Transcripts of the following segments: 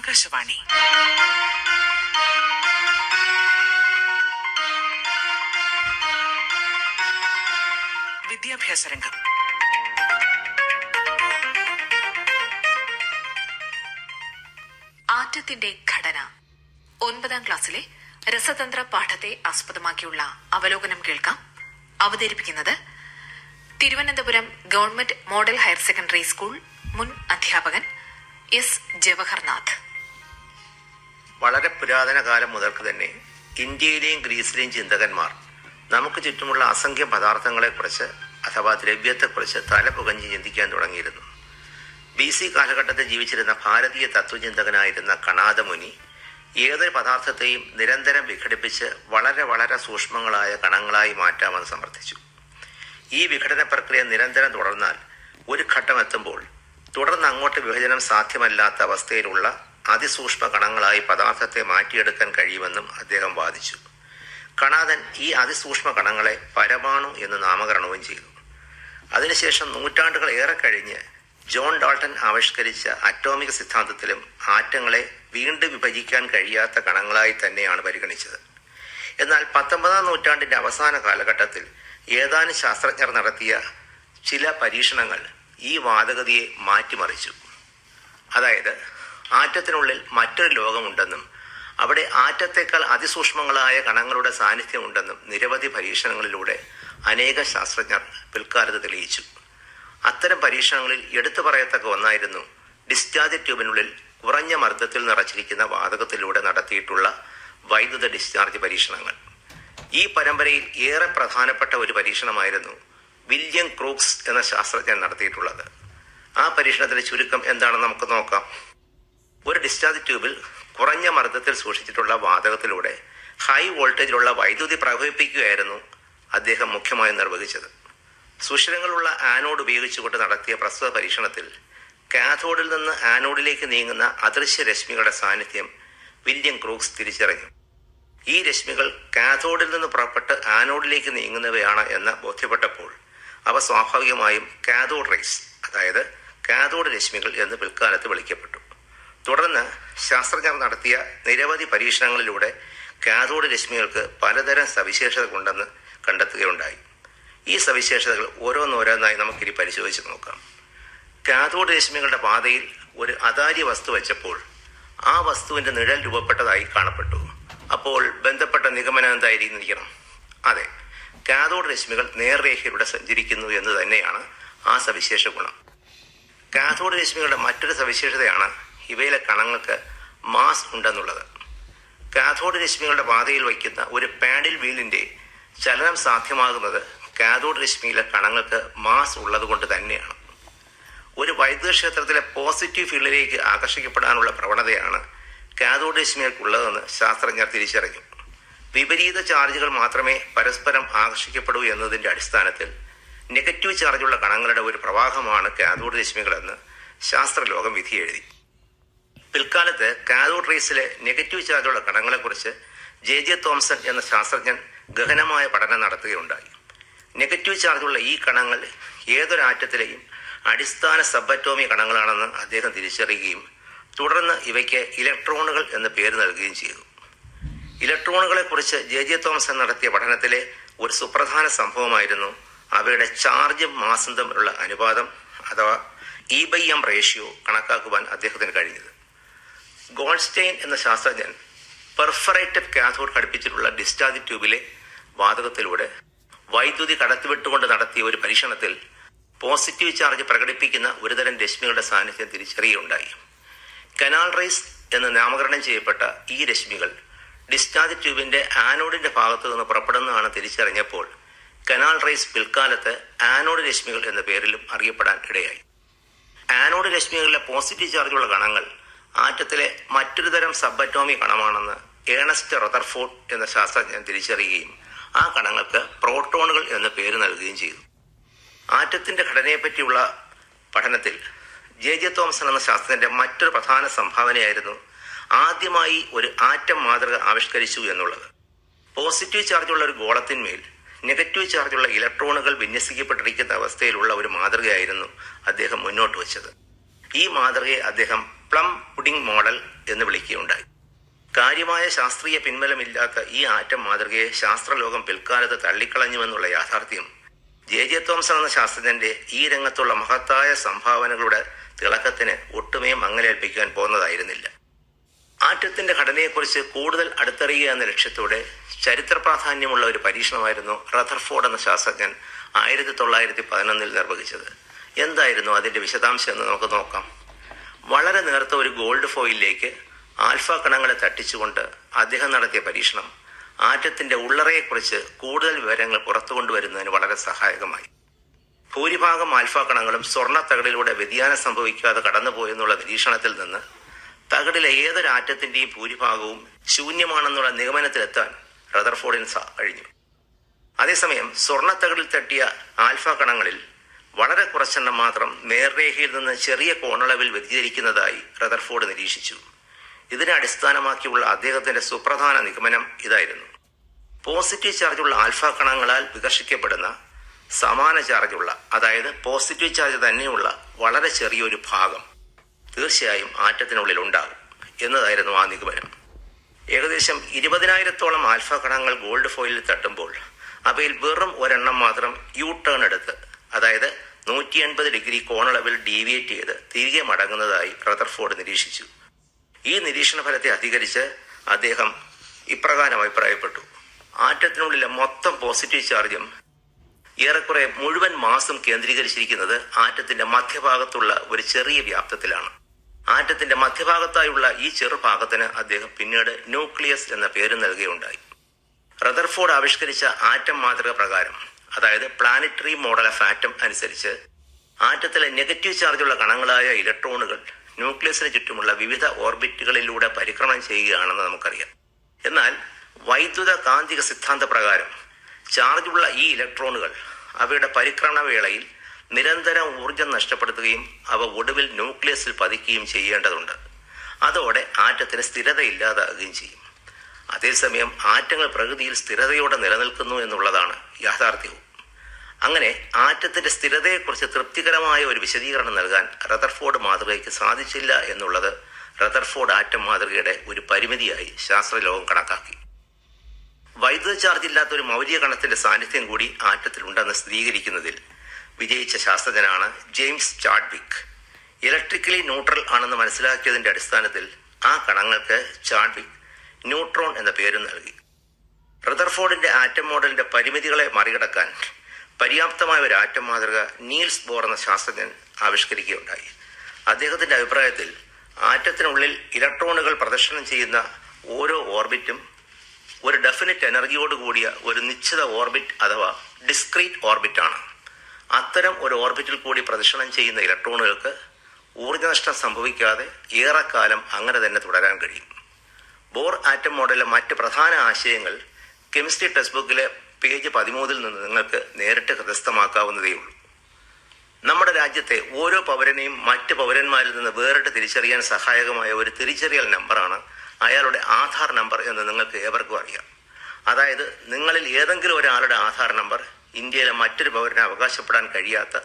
ആകാശവാണി. വിദ്യാഭ്യാസ രംഗം. ആറ്റത്തിന്റെ ഘടന. ഒൻപതാം ക്ലാസ്സിലെ രസതന്ത്ര പാഠത്തെ ആസ്പദമാക്കിയുള്ള അവലോകനം കേൾക്കാം. അവതരിപ്പിക്കുന്നത് Thiruvananthapuram government model higher secondary school മുൻ അധ്യാപകൻ എസ് ജവഹർനാഥ്. വളരെ പുരാതന കാലം മുതൽക്ക് തന്നെ ഇന്ത്യയിലെയും ഗ്രീസിലെയും ചിന്തകന്മാർ നമുക്ക് ചുറ്റുമുള്ള അസംഖ്യ പദാർത്ഥങ്ങളെക്കുറിച്ച് അഥവാ ദ്രവ്യത്തെക്കുറിച്ച് തല പുകഞ്ഞ് ചിന്തിക്കാൻ തുടങ്ങിയിരുന്നു. ബി സി കാലഘട്ടത്തിൽ ജീവിച്ചിരുന്ന ഭാരതീയ തത്വചിന്തകനായിരുന്ന കണാദമുനി ഏതൊരു പദാർത്ഥത്തെയും നിരന്തരം വിഘടിപ്പിച്ച് വളരെ വളരെ സൂക്ഷ്മങ്ങളായ കണങ്ങളായി മാറ്റാമെന്ന് സമർത്ഥിച്ചു. ഈ വിഘടന പ്രക്രിയ നിരന്തരം തുടർന്നാൽ ഒരു ഘട്ടം എത്തുമ്പോൾ തുടർന്ന് അങ്ങോട്ട് വിഭജനം സാധ്യമല്ലാത്ത അവസ്ഥയിലുള്ള അതിസൂക്ഷ്മ കണങ്ങളായി പദാർത്ഥത്തെ മാറ്റിയെടുക്കാൻ കഴിയുമെന്നും അദ്ദേഹം വാദിച്ചു. കണാദൻ ഈ അതിസൂക്ഷ്മ കണങ്ങളെ പരമാണു എന്ന് നാമകരണവും ചെയ്തു. അതിനുശേഷം നൂറ്റാണ്ടുകൾ ഏറെ കഴിഞ്ഞ് ജോൺ ഡാൾട്ടൺ ആവിഷ്കരിച്ച അറ്റോമിക് സിദ്ധാന്തത്തിലും ആറ്റങ്ങളെ വീണ്ടും വിഭജിക്കാൻ കഴിയാത്ത കണങ്ങളായി തന്നെയാണ് പരിഗണിച്ചത്. എന്നാൽ പത്തൊമ്പതാം നൂറ്റാണ്ടിന്റെ അവസാന കാലഘട്ടത്തിൽ ഏതാനും ശാസ്ത്രജ്ഞർ നടത്തിയ ചില പരീക്ഷണങ്ങൾ ഈ വാദഗതിയെ മാറ്റിമറിച്ചു. അതായത് ആറ്റത്തിനുള്ളിൽ മറ്റൊരു ലോകമുണ്ടെന്നും അവിടെ ആറ്റത്തേക്കാൾ അതിസൂക്ഷ്മങ്ങളായ കണങ്ങളുടെ സാന്നിധ്യമുണ്ടെന്നും നിരവധി പരീക്ഷണങ്ങളിലൂടെ അനേക ശാസ്ത്രജ്ഞർ പിൽക്കാലത്ത് തെളിയിച്ചു. അത്തരം പരീക്ഷണങ്ങളിൽ എടുത്തു പറയത്തക്ക ഒന്നായിരുന്നു ഡിസ്ചാർജ് ട്യൂബിനുള്ളിൽ കുറഞ്ഞ മർദ്ദത്തിൽ നിറച്ചിരിക്കുന്ന വാതകത്തിലൂടെ നടത്തിയിട്ടുള്ള വൈദ്യുത ഡിസ്ചാർജ് പരീക്ഷണങ്ങൾ. ഈ പരമ്പരയിൽ ഏറെ പ്രധാനപ്പെട്ട ഒരു പരീക്ഷണമായിരുന്നു വില്യം ക്രൂക്സ് എന്ന ശാസ്ത്രജ്ഞൻ നടത്തിയിട്ടുള്ളത്. ആ പരീക്ഷണത്തിന്റെ ചുരുക്കം എന്താണെന്ന് നമുക്ക് നോക്കാം. ഒരു ഡിസ്ചാർജ് ട്യൂബിൽ കുറഞ്ഞ മർദ്ദത്തിൽ സൂക്ഷിച്ചിട്ടുള്ള വാതകത്തിലൂടെ ഹൈ വോൾട്ടേജിലുള്ള വൈദ്യുതി പ്രവഹിപ്പിക്കുകയായിരുന്നു അദ്ദേഹം മുഖ്യമായും നിർവഹിച്ചത്. സുഷിരങ്ങളുള്ള ആനോഡ് ഉപയോഗിച്ചുകൊണ്ട് നടത്തിയ പ്രസ്തുത പരീക്ഷണത്തിൽ കാഥോഡിൽ നിന്ന് ആനോഡിലേക്ക് നീങ്ങുന്ന അദൃശ്യ രശ്മികളുടെ സാന്നിധ്യം വില്യം ക്രൂക്സ് തിരിച്ചറിഞ്ഞു. ഈ രശ്മികൾ കാഥോഡിൽ നിന്ന് പുറപ്പെട്ട് ആനോഡിലേക്ക് നീങ്ങുന്നവയാണ് എന്ന് ബോധ്യപ്പെട്ടപ്പോൾ അവ സ്വാഭാവികമായും കാഥോഡ് റേസ് അതായത് കാഥോഡ് രശ്മികൾ എന്ന് പിൽക്കാലത്ത് വിളിക്കപ്പെട്ടു. തുടർന്ന് ശാസ്ത്രജ്ഞർ നടത്തിയ നിരവധി പരീക്ഷണങ്ങളിലൂടെ കാഥോഡ് രശ്മികൾക്ക് പലതരം സവിശേഷതകൾ ഉണ്ടെന്ന് കണ്ടെത്തുകയുണ്ടായി. ഈ സവിശേഷതകൾ ഓരോന്നോരോന്നായി നമുക്കിനി പരിശോധിച്ച് നോക്കാം. കാഥോഡ് രശ്മികളുടെ പാതയിൽ ഒരു അതാര്യ വസ്തു വെച്ചപ്പോൾ ആ വസ്തുവിന്റെ നിഴൽ രൂപപ്പെട്ടതായി കാണപ്പെട്ടു. അപ്പോൾ ബന്ധപ്പെട്ട നിഗമനം എന്തായിരിക്കണം അതെ കാഥോഡ് രശ്മികൾ നേർരേഖയിലൂടെ സഞ്ചരിക്കുന്നു എന്ന് തന്നെയാണ് ആ സവിശേഷ ഗുണം. കാഥോഡ് രശ്മികളുടെ മറ്റൊരു സവിശേഷതയാണ് ഇവയിലെ കണങ്ങൾക്ക് മാസ് ഉണ്ടെന്നുള്ളത്. കാഥോഡ് രശ്മികളുടെ പാതയിൽ വയ്ക്കുന്ന ഒരു പാഡിൽ വീലിന്റെ ചലനം സാധ്യമാകുന്നത് കാഥോഡ് രശ്മിയിലെ കണങ്ങൾക്ക് മാസ് ഉള്ളതുകൊണ്ട് തന്നെയാണ്. ഒരു വൈദ്യുത ക്ഷേത്രത്തിലെ പോസിറ്റീവ് ഫീൽഡിലേക്ക് ആകർഷിക്കപ്പെടാനുള്ള പ്രവണതയാണ് കാഥോഡ് രശ്മികൾക്കുള്ളതെന്ന് ശാസ്ത്രജ്ഞർ തിരിച്ചറിഞ്ഞു. വിപരീത ചാർജുകൾ മാത്രമേ പരസ്പരം ആകർഷിക്കപ്പെടൂ എന്നതിന്റെ അടിസ്ഥാനത്തിൽ നെഗറ്റീവ് ചാർജുള്ള കണങ്ങളുടെ ഒരു പ്രവാഹമാണ് കാഥോഡ് രശ്മികളെന്ന് ശാസ്ത്രലോകം വിധിയെഴുതി. പിൽക്കാലത്ത് റേസിലെ നെഗറ്റീവ് ചാർജുള്ള കടങ്ങളെക്കുറിച്ച് ജെ ജെ തോംസൺ എന്ന ശാസ്ത്രജ്ഞൻ ഗഹനമായ പഠനം നടത്തുകയുണ്ടായി. നെഗറ്റീവ് ചാർജുള്ള ഈ കണങ്ങൾ ഏതൊരാറ്റത്തിലെയും അടിസ്ഥാന സബറ്റോമി കണങ്ങളാണെന്ന് അദ്ദേഹം തിരിച്ചറിയുകയും തുടർന്ന് ഇവയ്ക്ക് ഇലക്ട്രോണുകൾ എന്ന് പേര് നൽകുകയും ചെയ്തു. ഇലക്ട്രോണുകളെ കുറിച്ച് ജെ ജെ തോമസൻ നടത്തിയ പഠനത്തിലെ ഒരു സുപ്രധാന സംഭവമായിരുന്നു അവയുടെ ചാർജും മാസും തമ്മിലുള്ള അനുപാതം അഥവാ ഇ ബൈ എം റേഷ്യോ കണക്കാക്കുവാൻ അദ്ദേഹത്തിന് കഴിഞ്ഞത്. ഗോൾസ്റ്റെയിൻ എന്ന ശാസ്ത്രജ്ഞൻ പെർഫറേറ്റഡ് കാഥോഡ് ഘടിപ്പിച്ചിട്ടുള്ള ഡിസ്ചാർജ് ട്യൂബിലെ വാതകത്തിലൂടെ വൈദ്യുതി കടത്തിവിട്ടുകൊണ്ട് നടത്തിയ ഒരു പരീക്ഷണത്തിൽ പോസിറ്റീവ് ചാർജ് പ്രകടിപ്പിക്കുന്ന ഒരുതരം രശ്മികളുടെ സാന്നിധ്യം തിരിച്ചറിയുകയുണ്ടായി. കനാൽ റൈസ് എന്ന് നാമകരണം ചെയ്യപ്പെട്ട ഈ രശ്മികൾ ഡിസ്ചാർജ് ട്യൂബിന്റെ ആനോഡിന്റെ ഭാഗത്തു നിന്ന് പുറപ്പെടുന്നതാണ് തിരിച്ചറിഞ്ഞപ്പോൾ കനാൽ റൈസ് പിൽക്കാലത്ത് ആനോഡ് രശ്മികൾ എന്ന പേരിലും അറിയപ്പെടാൻ ഇടയായി. ആനോഡ് രശ്മികളിലെ പോസിറ്റീവ് ചാർജുള്ള കണങ്ങൾ ആറ്റത്തിലെ മറ്റൊരു തരം സബറ്റോമി കണമാണെന്ന് ഏണസ്റ്റ് റദർഫോർഡ് എന്ന ശാസ്ത്രജ്ഞൻ തിരിച്ചറിയുകയും ആ കണങ്ങൾക്ക് പ്രോട്ടോണുകൾ എന്ന പേര് നൽകുകയും ചെയ്തു. ആറ്റത്തിന്റെ ഘടനയെപ്പറ്റിയുള്ള പഠനത്തിൽ ജെ ജെ തോമസൺ എന്ന ശാസ്ത്രജ്ഞന്റെ മറ്റൊരു പ്രധാന സംഭാവനയായിരുന്നു ആദ്യമായി ഒരു ആറ്റം മാതൃക ആവിഷ്കരിച്ചു എന്നുള്ളത്. പോസിറ്റീവ് ചാർജുള്ള ഒരു ഗോളത്തിന്മേൽ നെഗറ്റീവ് ചാർജുള്ള ഇലക്ട്രോണുകൾ വിന്യസിക്കപ്പെട്ടിരിക്കുന്ന അവസ്ഥയിലുള്ള ഒരു മാതൃകയായിരുന്നു അദ്ദേഹം മുന്നോട്ട് വച്ചത്. ഈ മാതൃകയെ അദ്ദേഹം പ്ലം പുഡിംഗ് മോഡൽ എന്ന് വിളിക്കുകയുണ്ടായി. കാര്യമായ ശാസ്ത്രീയ പിൻബലമില്ലാത്ത ഈ ആറ്റം മാതൃകയെ ശാസ്ത്രലോകം പിൽക്കാലത്ത് തള്ളിക്കളഞ്ഞുവെന്നുള്ള യാഥാർത്ഥ്യം. ജെ. ജെ. തോംസൺ എന്ന ശാസ്ത്രജ്ഞന്റെ ഈ രംഗത്തുള്ള മഹത്തായ സംഭാവനകളുടെ തിളക്കത്തിന് ഒട്ടുമേ മങ്ങലേൽപ്പിക്കാൻ പോകുന്നതായിരുന്നില്ല. ആറ്റത്തിന്റെ ഘടനയെക്കുറിച്ച് കൂടുതൽ അടുത്തറിയുക എന്ന ലക്ഷ്യത്തോടെ ചരിത്ര പ്രാധാന്യമുള്ള ഒരു പരീക്ഷണമായിരുന്നു റദർഫോർഡ് എന്ന ശാസ്ത്രജ്ഞൻ ആയിരത്തി തൊള്ളായിരത്തി പതിനൊന്നിൽ നിർവഹിച്ചത്. എന്തായിരുന്നു അതിന്റെ വിശദാംശം എന്ന് നമുക്ക് നോക്കാം. വളരെ നേർത്ത ഒരു ഗോൾഡ് ഫോയിലിലേക്ക് ആൽഫ കണങ്ങളെ തട്ടിച്ചുകൊണ്ട് അദ്ദേഹം നടത്തിയ പരീക്ഷണം ആറ്റത്തിന്റെ ഉള്ളറയെക്കുറിച്ച് കൂടുതൽ വിവരങ്ങൾ പുറത്തു കൊണ്ടുവരുന്നതിന് വളരെ സഹായകമായി. ഭൂരിഭാഗം ആൽഫ കണങ്ങളും സ്വർണ തകടിലൂടെ വ്യതിയാനം സംഭവിക്കാതെ കടന്നുപോയെന്നുള്ള നിരീക്ഷണത്തിൽ നിന്ന് തകടിലെ ഏതൊരു ആറ്റത്തിന്റെയും ഭൂരിഭാഗവും ശൂന്യമാണെന്നുള്ള നിഗമനത്തിലെത്താൻ റദർഫോർഡിന് കഴിഞ്ഞു. അതേസമയം സ്വർണത്തകടിൽ തട്ടിയ ആൽഫ കണങ്ങളിൽ വളരെ കുറച്ചെണ്ണം മാത്രം നേർരേഖയിൽ നിന്ന് ചെറിയ കോണളവിൽ വ്യതിചരിക്കുന്നതായി റദർഫോർഡ് നിരീക്ഷിച്ചു. ഇതിനെ അടിസ്ഥാനമാക്കിയുള്ള അദ്ദേഹത്തിന്റെ സുപ്രധാന നിഗമനം ഇതായിരുന്നു. പോസിറ്റീവ് ചാർജുള്ള ആൽഫ കണങ്ങളാൽ വികർഷിക്കപ്പെടുന്ന സമാന ചാർജുള്ള അതായത് പോസിറ്റീവ് ചാർജ് തന്നെയുള്ള വളരെ ചെറിയൊരു ഭാഗം തീർച്ചയായും ആറ്റത്തിനുള്ളിൽ ഉണ്ടാകും എന്നതായിരുന്നു ആ നിഗമനം. ഏകദേശം ഇരുപതിനായിരത്തോളം ആൽഫ കണങ്ങൾ ഗോൾഡ് ഫോയിലിൽ തട്ടുമ്പോൾ അവയിൽ വെറും ഒരെണ്ണം മാത്രം യു ടേൺ എടുത്ത് അതായത് നൂറ്റി എൺപത് ഡിഗ്രി കോണളവിൽ ഡീവിയേറ്റ് ചെയ്ത് തിരികെ മടങ്ങുന്നതായി റദർഫോർഡ് നിരീക്ഷിച്ചു. ഈ നിരീക്ഷണ ഫലത്തെ അധികരിച്ച് അദ്ദേഹം ഇപ്രകാരം അഭിപ്രായപ്പെട്ടു. ആറ്റത്തിനുള്ളിലെ മൊത്തം പോസിറ്റീവ് ചാർജും ഏറെക്കുറെ മുഴുവൻ മാസം കേന്ദ്രീകരിച്ചിരിക്കുന്നത് ആറ്റത്തിന്റെ മധ്യഭാഗത്തുള്ള ഒരു ചെറിയ വ്യാപ്തത്തിലാണ്. ആറ്റത്തിന്റെ മധ്യഭാഗത്തായുള്ള ഈ ചെറുഭാഗത്തിന് അദ്ദേഹം പിന്നീട് ന്യൂക്ലിയസ് എന്ന പേര് നൽകുകയുണ്ടായി. റദർഫോർഡ് ആവിഷ്കരിച്ച ആറ്റം മാതൃക പ്രകാരം അതായത് പ്ലാനറ്ററി മോഡൽ ഓഫ് ആറ്റം അനുസരിച്ച് ആറ്റത്തിലെ നെഗറ്റീവ് ചാർജുള്ള കണങ്ങളായ ഇലക്ട്രോണുകൾ ന്യൂക്ലിയസിന് ചുറ്റുമുള്ള വിവിധ ഓർബിറ്റുകളിലൂടെ പരിക്രമണം ചെയ്യുകയാണെന്ന് നമുക്കറിയാം. എന്നാൽ വൈദ്യുത കാന്തിക സിദ്ധാന്ത പ്രകാരം ചാർജുള്ള ഈ ഇലക്ട്രോണുകൾ അവയുടെ പരിക്രമണ വേളയിൽ നിരന്തരം ഊർജം നഷ്ടപ്പെടുത്തുകയും അവ ഒടുവിൽ ന്യൂക്ലിയസിൽ പതിക്കുകയും ചെയ്യേണ്ടതുണ്ട്. അതോടെ ആറ്റത്തിന് സ്ഥിരതയില്ലാതാകുകയും ചെയ്യും. അതേസമയം ആറ്റങ്ങൾ പ്രകൃതിയിൽ സ്ഥിരതയോടെ നിലനിൽക്കുന്നു എന്നുള്ളതാണ് യാഥാർത്ഥ്യവും. അങ്ങനെ ആറ്റത്തിന്റെ സ്ഥിരതയെക്കുറിച്ച് തൃപ്തികരമായ ഒരു വിശദീകരണം നൽകാൻ റദർഫോർഡ് മാതൃകയ്ക്ക് സാധിച്ചില്ല എന്നുള്ളത് റദർഫോർഡ് ആറ്റം മാതൃകയുടെ ഒരു പരിമിതിയായി ശാസ്ത്രലോകം കണക്കാക്കി. വൈദ്യുത ചാർജ് ഇല്ലാത്ത ഒരു മൗലിക കണത്തിന്റെ സാന്നിധ്യം കൂടി ആറ്റത്തിലുണ്ടെന്ന് സ്ഥിരീകരിക്കുന്നതിൽ വിജയിച്ച ശാസ്ത്രജ്ഞനാണ് ജെയിംസ് ചാഡ്വിക്. ഇലക്ട്രിക്കലി ന്യൂട്രൽ ആണെന്ന് മനസ്സിലാക്കിയതിന്റെ അടിസ്ഥാനത്തിൽ ആ കണങ്ങൾക്ക് ചാഡ്വിക് ന്യൂട്രോൺ എന്ന പേരും നൽകി. റദർഫോർഡിന്റെ ആറ്റം മോഡലിന്റെ പരിമിതികളെ മറികടക്കാൻ പര്യാപ്തമായ ഒരു ആറ്റം മാതൃക നീൽസ് ബോർ എന്ന ശാസ്ത്രജ്ഞൻ ആവിഷ്കരിക്കുകയുണ്ടായി. അദ്ദേഹത്തിന്റെ അഭിപ്രായത്തിൽ ആറ്റത്തിനുള്ളിൽ ഇലക്ട്രോണുകൾ പ്രദർശനം ചെയ്യുന്ന ഓരോ ഓർബിറ്റും ഒരു ഡെഫിനിറ്റ് എനർജിയോട് കൂടിയ ഒരു നിശ്ചിത ഓർബിറ്റ് അഥവാ ഡിസ്ക്രീറ്റ് ഓർബിറ്റ് ആണ് അത്തരം ഒരു ഓർബിറ്റിൽ കൂടി പ്രദർശനം ചെയ്യുന്ന ഇലക്ട്രോണുകൾക്ക് ഊർജനഷ്ടം സംഭവിക്കാതെ ഏറെക്കാലം അങ്ങനെ തന്നെ തുടരാൻ കഴിയും. ബോർ ആറ്റം മോഡലിലെ മറ്റ് പ്രധാന ആശയങ്ങൾ കെമിസ്ട്രി ടെക്സ്റ്റ് ബുക്കിലെ പേജ് പതിമൂന്നിൽ നിന്ന് നിങ്ങൾക്ക് നേരിട്ട് ഹൃദയസ്ഥമാക്കാവുന്നതേ ഉള്ളൂ. നമ്മുടെ രാജ്യത്തെ ഓരോ പൗരനെയും മറ്റ് പൗരന്മാരിൽ നിന്ന് വേറിട്ട് തിരിച്ചറിയാൻ സഹായകമായ ഒരു തിരിച്ചറിയൽ നമ്പറാണ് അയാളുടെ ആധാർ നമ്പർ എന്ന് നിങ്ങൾക്ക് ഏവർക്കും അറിയാം. അതായത് നിങ്ങളിൽ ഏതെങ്കിലും ഒരാളുടെ ആധാർ നമ്പർ ഇന്ത്യയിലെ മറ്റൊരു പൗരനെ അവകാശപ്പെടാൻ കഴിയാത്ത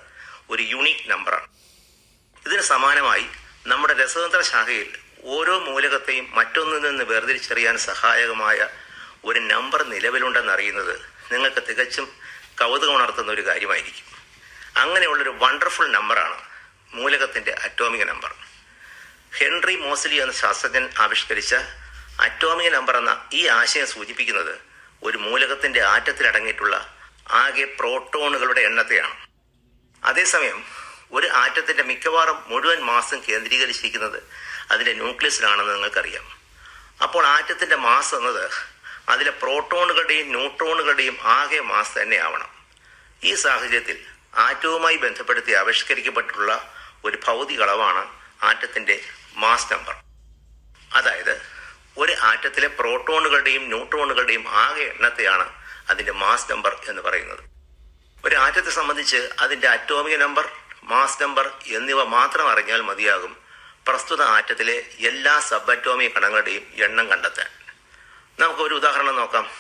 ഒരു യുണീക്ക് നമ്പറാണ്. ഇതിന് സമാനമായി നമ്മുടെ രസതന്ത്ര ശാഖയിൽ ഓരോ മൂലകത്തെയും മറ്റൊന്നിൽ നിന്ന് വേർതിരിച്ചറിയാൻ സഹായകമായ ഒരു നമ്പർ നിലവിലുണ്ടെന്ന് അറിയുന്നത് നിങ്ങൾക്ക് തികച്ചും കൗതുകമുണർത്തുന്ന ഒരു കാര്യമായിരിക്കും. അങ്ങനെയുള്ളൊരു വണ്ടർഫുൾ നമ്പറാണ് മൂലകത്തിന്റെ അറ്റോമിക നമ്പർ ഹെൻറി മോസ്ലി എന്ന ശാസ്ത്രജ്ഞൻ ആവിഷ്കരിച്ച അറ്റോമിക നമ്പർ എന്ന ഈ ആശയം സൂചിപ്പിക്കുന്നത് ഒരു മൂലകത്തിന്റെ ആറ്റത്തിൽ അടങ്ങിയിട്ടുള്ള ആകെ പ്രോട്ടോണുകളുടെ എണ്ണത്തെയാണ്. അതേസമയം ഒരു ആറ്റത്തിന്റെ മിക്കവാറും മുഴുവൻ മാസം കേന്ദ്രീകരിച്ചിരിക്കുന്നത് അതിന്റെ ന്യൂക്ലിയസിലാണെന്ന് നിങ്ങൾക്കറിയാം. അപ്പോൾ ആറ്റത്തിന്റെ മാസ് എന്നത് അതിലെ പ്രോട്ടോണുകളുടെയും ന്യൂട്രോണുകളുടെയും ആകെ മാസ് തന്നെ ആവണം ഈ സാഹചര്യത്തിൽ ആറ്റവുമായി ബന്ധപ്പെടുത്തി ആവിഷ്കരിക്കപ്പെട്ടിട്ടുള്ള ഒരു ഭൗതിക അളവാണ് ആറ്റത്തിന്റെ മാസ് നമ്പർ. അതായത് ഒരു ആറ്റത്തിലെ പ്രോട്ടോണുകളുടെയും ന്യൂട്രോണുകളുടെയും ആകെ എണ്ണത്തെയാണ് അതിന്റെ മാസ് നമ്പർ എന്ന് പറയുന്നത്. ഒരു ആറ്റത്തെ സംബന്ധിച്ച് അതിന്റെ അറ്റോമിക നമ്പർ മാസ് നമ്പർ എന്നിവ മാത്രം അറിഞ്ഞാൽ മതിയാകും. പ്രസ്തുത ആറ്റത്തിലെ എല്ലാ സബ് അറ്റോമിക കണങ്ങളുടെയും എണ്ണം കണ്ടെത്താൻ. നമുക്ക് ഒരു ഉദാഹരണം നോക്കാം.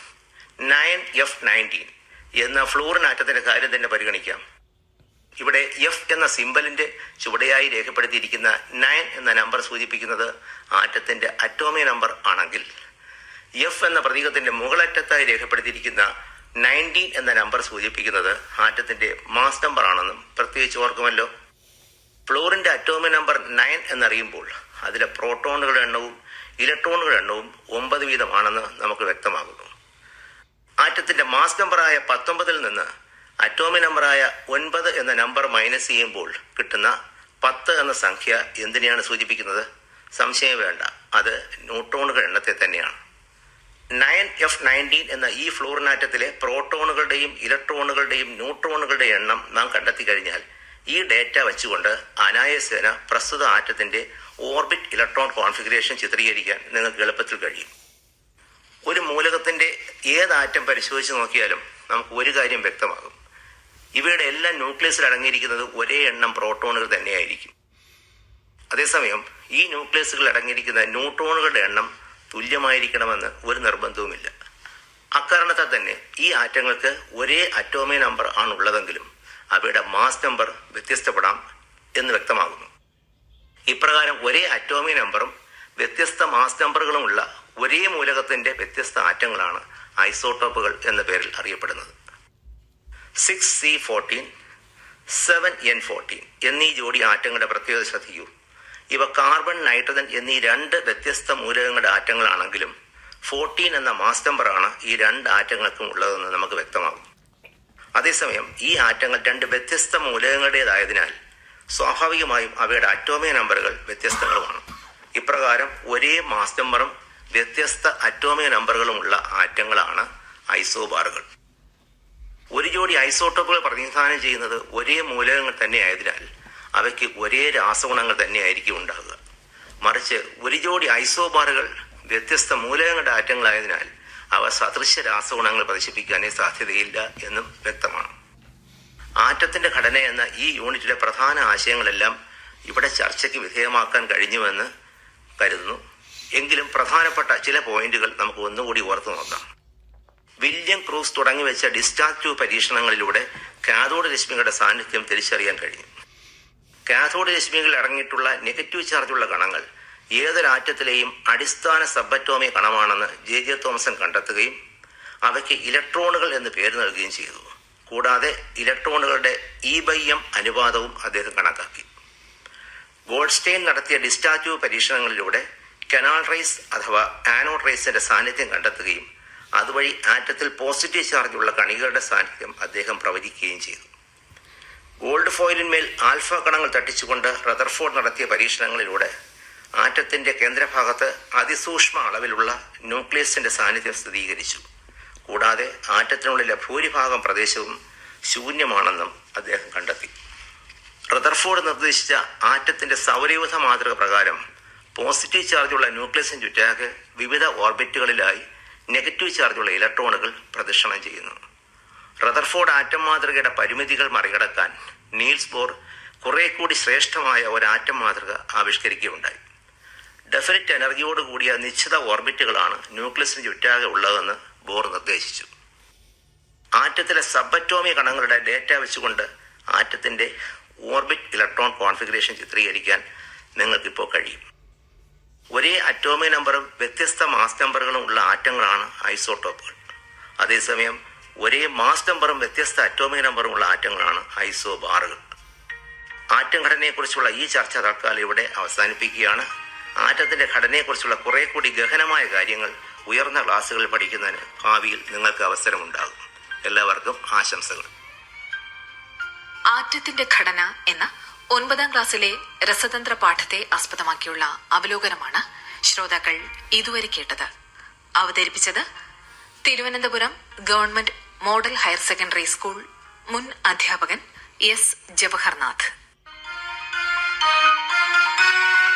നയൻ എഫ് നയന്റീൻ എന്ന ഫ്ലൂറിൻ ആറ്റത്തിന്റെ കാര്യം തന്നെ പരിഗണിക്കാം. ഇവിടെ എഫ് എന്ന സിമ്പലിന്റെ ചുവടയായി രേഖപ്പെടുത്തിയിരിക്കുന്ന നയൻ എന്ന നമ്പർ സൂചിപ്പിക്കുന്നത് ആറ്റത്തിന്റെ അറ്റോമി നമ്പർ ആണെങ്കിൽ എഫ് എന്ന പ്രതീകത്തിന്റെ മുകളറ്റത്തായി രേഖപ്പെടുത്തിയിരിക്കുന്ന നയന്റീൻ എന്ന നമ്പർ സൂചിപ്പിക്കുന്നത് ആറ്റത്തിന്റെ മാസ് നമ്പർ ആണെന്നും പ്രത്യേകിച്ച് ഓർക്കുമല്ലോ. ഫ്ലോറിന്റെ അറ്റോമിക് നമ്പർ നയൻ എന്നറിയുമ്പോൾ അതിലെ പ്രോട്ടോണുകളുടെ എണ്ണവും ഇലക്ട്രോണുകളുടെ എണ്ണവും ഒമ്പത് വീതമാണെന്ന് നമുക്ക് വ്യക്തമാകുന്നു. ആറ്റത്തിന്റെ മാസ് നമ്പറായ പത്തൊമ്പതിൽ നിന്ന് അറ്റോമിക് നമ്പറായ ഒൻപത് എന്ന നമ്പർ മൈനസ് ചെയ്യുമ്പോൾ കിട്ടുന്ന പത്ത് എന്ന സംഖ്യ എന്തിനെയാണ് സൂചിപ്പിക്കുന്നത്? സംശയം വേണ്ട. അത് ന്യൂട്രോണുകളുടെ എണ്ണത്തെ തന്നെയാണ്. നയൻ എഫ് നയന്റീൻ എന്ന ഈ ഫ്ലൂറിനാറ്റത്തിലെ പ്രോട്ടോണുകളുടെയും ഇലക്ട്രോണുകളുടെയും ന്യൂട്രോണുകളുടെ എണ്ണം നാം കണ്ടെത്തി കഴിഞ്ഞാൽ ഈ ഡേറ്റ വെച്ചുകൊണ്ട് അനായസേന പ്രസ്തുത ആറ്റത്തിന്റെ ഓർബിറ്റ് ഇലക്ട്രോൺ കോൺഫിഗറേഷൻ ചിത്രീകരിക്കാൻ നിങ്ങൾക്ക് എളുപ്പത്തിൽ കഴിയും. ഒരു മൂലകത്തിന്റെ ഏത് ആറ്റം പരിശോധിച്ച് നോക്കിയാലും നമുക്ക് ഒരു കാര്യം വ്യക്തമാകും. ഇവയുടെ എല്ലാ ന്യൂക്ലിയസിൽ അടങ്ങിയിരിക്കുന്നത് ഒരേ എണ്ണം പ്രോട്ടോണുകൾ തന്നെയായിരിക്കും. അതേസമയം ഈ ന്യൂക്ലിയസുകൾ അടങ്ങിയിരിക്കുന്ന ന്യൂട്രോണുകളുടെ എണ്ണം തുല്യമായിരിക്കണമെന്ന് ഒരു നിർബന്ധവുമില്ല. അക്കാരണത്താൽ തന്നെ ഈ ആറ്റങ്ങൾക്ക് ഒരേ അറ്റോമി നമ്പർ ആണുള്ളതെങ്കിലും അവയുടെ മാസ് നമ്പർ വ്യത്യസ്തപ്പെടാം എന്ന് വ്യക്തമാകുന്നു. ഇപ്രകാരം ഒരേ അറ്റോമി നമ്പറും വ്യത്യസ്ത മാസ് നമ്പറുകളുമുള്ള ഒരേ മൂലകത്തിന്റെ വ്യത്യസ്ത ആറ്റങ്ങളാണ് ഐസോട്ടോപ്പുകൾ എന്ന പേരിൽ അറിയപ്പെടുന്നത്. Six C fourteen seven N fourteen എന്നീ ജോഡി ആറ്റങ്ങളുടെ പ്രത്യേകത ശ്രദ്ധിക്കൂ. ഇവ കാർബൺ നൈട്രജൻ എന്നീ രണ്ട് വ്യത്യസ്ത മൂലകങ്ങളുടെ ആറ്റങ്ങളാണെങ്കിലും ഫോർട്ടീൻ എന്ന മാസ് നമ്പറാണ് ഈ രണ്ട് ആറ്റങ്ങൾക്കും ഉള്ളതെന്ന് നമുക്ക് വ്യക്തമാകും അതേസമയം ഈ ആറ്റങ്ങൾ രണ്ട് വ്യത്യസ്ത മൂലകങ്ങളുടേതായതിനാൽ സ്വാഭാവികമായും അവയുടെ അറ്റോമിക നമ്പറുകൾ വ്യത്യസ്തങ്ങളുമാണ്. ഇപ്രകാരം ഒരേ മാസ് നമ്പറും വ്യത്യസ്ത അറ്റോമിക നമ്പറുകളുമുള്ള ആറ്റങ്ങളാണ് ഐസോബാറുകൾ. ഒരു ജോഡി ഐസോട്ടോപ്പുകൾ പ്രതിനിധാനം ചെയ്യുന്നത് ഒരേ മൂലകങ്ങൾ തന്നെയായതിനാൽ അവയ്ക്ക് ഒരേ രാസഗുണങ്ങൾ തന്നെയായിരിക്കും ഉണ്ടാകുക മറിച്ച് ഒരു ജോഡി ഐസോബാറുകൾ വ്യത്യസ്ത മൂലകങ്ങളുടെ ആറ്റങ്ങളായതിനാൽ അവ സദൃശ്യ രാസഗുണങ്ങൾ പ്രദർശിപ്പിക്കാനേ സാധ്യതയില്ല എന്നും വ്യക്തമാണ്. ആറ്റത്തിന്റെ ഘടന എന്ന ഈ യൂണിറ്റിലെ പ്രധാന ആശയങ്ങളെല്ലാം ഇവിടെ ചർച്ചയ്ക്ക് വിധേയമാക്കാൻ കഴിഞ്ഞുവെന്ന് കരുതുന്നു. എങ്കിലും പ്രധാനപ്പെട്ട ചില പോയിന്റുകൾ നമുക്ക് ഒന്നുകൂടി ഓർത്തു നോക്കാം. വില്യം ക്രൂസ് തുടങ്ങിവെച്ച ഡിസ്ചാർജ് ട്യൂബ് പരീക്ഷണങ്ങളിലൂടെ കാഥോഡ് രശ്മികളുടെ സാന്നിധ്യം തിരിച്ചറിയാൻ കഴിഞ്ഞു കാഥോഡ് രശ്മികളിൽ അടങ്ങിയിട്ടുള്ള നെഗറ്റീവ് ചാർജുള്ള കണങ്ങൾ ഏതൊരാറ്റത്തിലെയും അടിസ്ഥാന സബറ്റോമി കണമാണെന്ന് ജെ ജെ തോമസൺ കണ്ടെത്തുകയും അവയ്ക്ക് ഇലക്ട്രോണുകൾ എന്ന് പേര് നൽകുകയും ചെയ്തു. കൂടാതെ ഇലക്ട്രോണുകളുടെ ഇ ബൈ എം അനുപാതവും അദ്ദേഹം കണക്കാക്കി. ഗോൾഡ്സ്റ്റെയിൻ നടത്തിയ ഡിസ്റ്റാറ്റീവ് പരീക്ഷണങ്ങളിലൂടെ കനാൽ റൈസ് അഥവാ ആനോഡ് റൈസിന്റെ സാന്നിധ്യം കണ്ടെത്തുകയും അതുവഴി ആറ്റത്തിൽ പോസിറ്റീവ് ചാർജുള്ള കണികകളുടെ സാന്നിധ്യം അദ്ദേഹം പ്രവചിക്കുകയും ചെയ്തു. ഗോൾഡ് ഫോയിലിന്മേൽ ആൽഫ കണങ്ങൾ തട്ടിച്ചുകൊണ്ട് റദർഫോർഡ് നടത്തിയ പരീക്ഷണങ്ങളിലൂടെ ആറ്റത്തിന്റെ കേന്ദ്രഭാഗത്ത് അതിസൂക്ഷ്മ അളവിലുള്ള ന്യൂക്ലിയസിന്റെ സാന്നിധ്യം സ്ഥിരീകരിച്ചു. കൂടാതെ ആറ്റത്തിനുള്ളിലെ ഭൂരിഭാഗം പ്രദേശവും ശൂന്യമാണെന്നും അദ്ദേഹം കണ്ടെത്തി. റദർഫോർഡ് നിർദ്ദേശിച്ച ആറ്റത്തിന്റെ സൗരയൂഥ മാതൃക പ്രകാരം പോസിറ്റീവ് ചാർജുള്ള ന്യൂക്ലിയസിന് ചുറ്റാകെ വിവിധ ഓർബിറ്റുകളിലായി നെഗറ്റീവ് ചാർജുള്ള ഇലക്ട്രോണുകൾ പ്രദക്ഷിണം ചെയ്യുന്നു. റദർഫോർഡ് ആറ്റം മാതൃകയുടെ പരിമിതികൾ മറികടക്കാൻ നീൽസ് ബോർ കുറെ കൂടി ശ്രേഷ്ഠമായ ഒരു ആറ്റം മാതൃക ആവിഷ്കരിക്കുകയുണ്ടായി. ഡെഫിനിറ്റ് എനർജിയോട് കൂടിയ നിശ്ചിത ഓർബിറ്റുകളാണ് ന്യൂക്ലിയസിന് ചുറ്റാകെ ഉള്ളതെന്ന് ബോർ നിർദ്ദേശിച്ചു. ആറ്റത്തിലെ സബറ്റോമി കണങ്ങളുടെ ഡേറ്റ വെച്ചുകൊണ്ട് ആറ്റത്തിന്റെ ഓർബിറ്റ് ഇലക്ട്രോൺ കോൺഫിഗറേഷൻ ചിത്രീകരിക്കാൻ നിങ്ങൾക്കിപ്പോൾ കഴിയും. ഒരേ അറ്റോമിക നമ്പറും വ്യത്യസ്ത മാസ് നമ്പറുകളും ഉള്ള ആറ്റങ്ങളാണ് ഐസോട്ടോപ്പുകൾ അതേസമയം ഒരേ മാസ് നമ്പറും വ്യത്യസ്ത അറ്റോമിക നമ്പറും ഉള്ള ആറ്റങ്ങളാണ് ഐസോബാറുകൾ. ആറ്റം ഘടനയെക്കുറിച്ചുള്ള ഈ ചർച്ച തൽക്കാലം ഇവിടെ അവസാനിപ്പിക്കുകയാണ്. ആറ്റത്തിന്റെ ഘടനയെക്കുറിച്ചുള്ള കുറെ കൂടി ഗഹനമായ കാര്യങ്ങൾ ഉയർന്ന ക്ലാസ്സുകളിൽ പഠിക്കുന്നതിന് ഭാവിയിൽ നിങ്ങൾക്ക് അവസരമുണ്ടാകും. എല്ലാവർക്കും ആശംസകൾ. ആറ്റത്തിന്റെ ഘടന എന്ന ഒൻപതാം ക്ലാസ്സിലെ രസതന്ത്ര പാഠത്തെ ആസ്പദമാക്കിയുള്ള അവലോകനമാണ് ശ്രോതാക്കൾ ഇതുവരെ കേട്ടത്. അവതരിപ്പിച്ചത് Thiruvananthapuram government model higher secondary school മുൻ അധ്യാപകൻ എസ് ജവഹർനാഥ്.